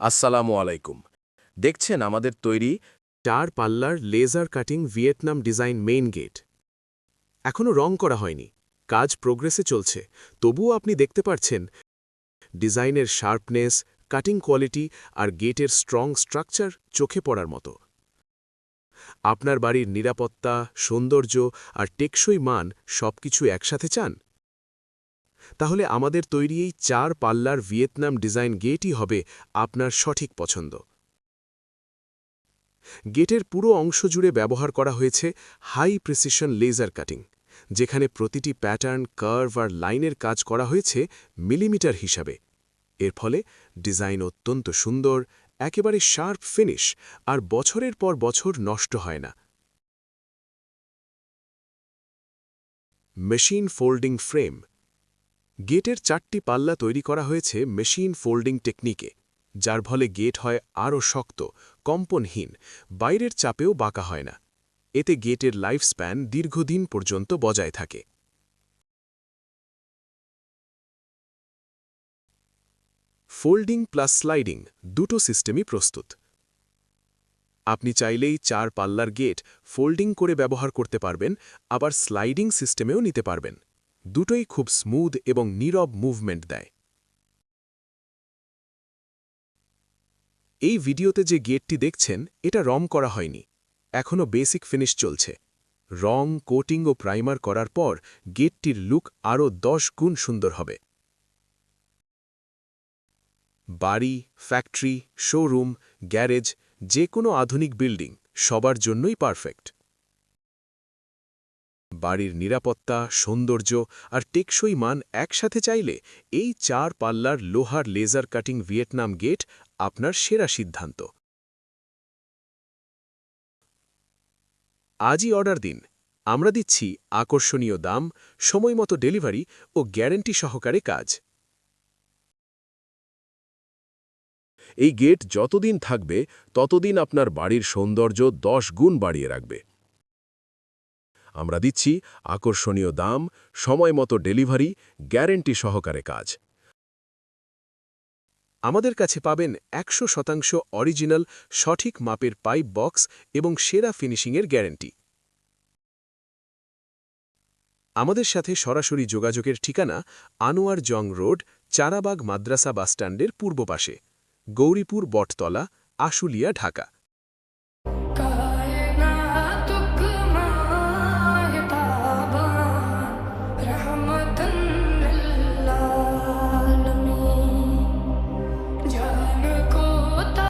আসসালামু আলাইকুম। দেখছেন আমাদের তৈরি চার পাল্লার laser cutting Vietnam design main gate. এখনও রং করা হয়নি, কাজ প্রোগ্রেসে চলছে। তবুও আপনি দেখতে পাচ্ছেন ডিজাইনের শার্পনেস কাটিং কোয়ালিটি আর গেটের স্ট্রং স্ট্রাকচার চোখে পড়ার মতো। আপনার বাড়ির নিরাপত্তা, সৌন্দর্য আর টেকসই মান সবকিছু একসাথে চান? তাহলে আমাদের তৈরি এই চার পাল্লার ভিয়েতনাম ডিজাইন গেটই হবে আপনার সঠিক পছন্দ। গেটের পুরো অংশ জুড়ে ব্যবহার করা হয়েছে হাই প্রেসিশন লেজার কাটিং, যেখানে প্রতিটি প্যাটার্ন, কার্ভ আর লাইনের কাজ করা হয়েছে মিলিমিটার হিসাবে। এর ফলে ডিজাইন অত্যন্ত সুন্দর, একেবারে শার্প ফিনিশ আর বছরের পর বছর নষ্ট হয় না। মেশিন ফোল্ডিং ফ্রেম গেটের চারটি পাল্লা তৈরি করা হয়েছে মেশিন ফোল্ডিং টেকনিকে, যার ফলে গেট হয় আরও শক্ত, কম্পনহীন, বাইরের চাপেও বাঁকা হয় না। এতে গেটের লাইফ স্প্যান দীর্ঘদিন পর্যন্ত বজায় থাকে। ফোল্ডিং প্লাস স্লাইডিং দুটো সিস্টেমই প্রস্তুত। আপনি চাইলেই চার পাল্লার গেট ফোল্ডিং করে ব্যবহার করতে পারবেন, আবার স্লাইডিং সিস্টেমেও নিতে পারবেন। দুটোই খুব স্মুথ এবং নীরব মুভমেন্ট দেয়। এই ভিডিওতে যে গেটটি দেখছেন, এটা রং করা হয়নি। এখনও বেসিক ফিনিশ চলছে। রং কোটিং ও প্রাইমার করার পর গেটটির লুক আরও দশ গুণ সুন্দর হবে। বাড়ি ফ্যাক্টরি শোরুম গ্যারেজ যে কোনো আধুনিক বিল্ডিং সবার জন্যই পারফেক্ট বাড়ির নিরাপত্তা, সৌন্দর্য আর টেকসই মান একসাথে চাইলে এই চার পাল্লার লোহার লেজার কাটিং ভিয়েতনাম গেট আপনার সেরা সিদ্ধান্ত। আজই অর্ডার দিন। আমরা দিচ্ছি আকর্ষণীয় দাম সময়মতো ডেলিভারি ও গ্যারেন্টি সহকারে কাজ। এই গেট যতদিন থাকবে, ততদিন আপনার বাড়ির সৌন্দর্য দশ গুণ বাড়িয়ে রাখবে। আমরা দিচ্ছি আকর্ষণীয় দাম, সময়মতো ডেলিভারি, গ্যারেন্টি সহকারে কাজ। আমাদের কাছে পাবেন একশো শতাংশ অরিজিনাল সঠিক মাপের পাইপ বক্স এবং সেরা ফিনিশিংয়ের গ্যারেন্টি। আমাদের সাথে সরাসরি যোগাযোগের ঠিকানা আনোয়ার জং রোড, চারাবাগ মাদ্রাসা বাসস্ট্যান্ডের পূর্ব পাশে, গৌরীপুর বটতলা, আশুলিয়া, ঢাকা।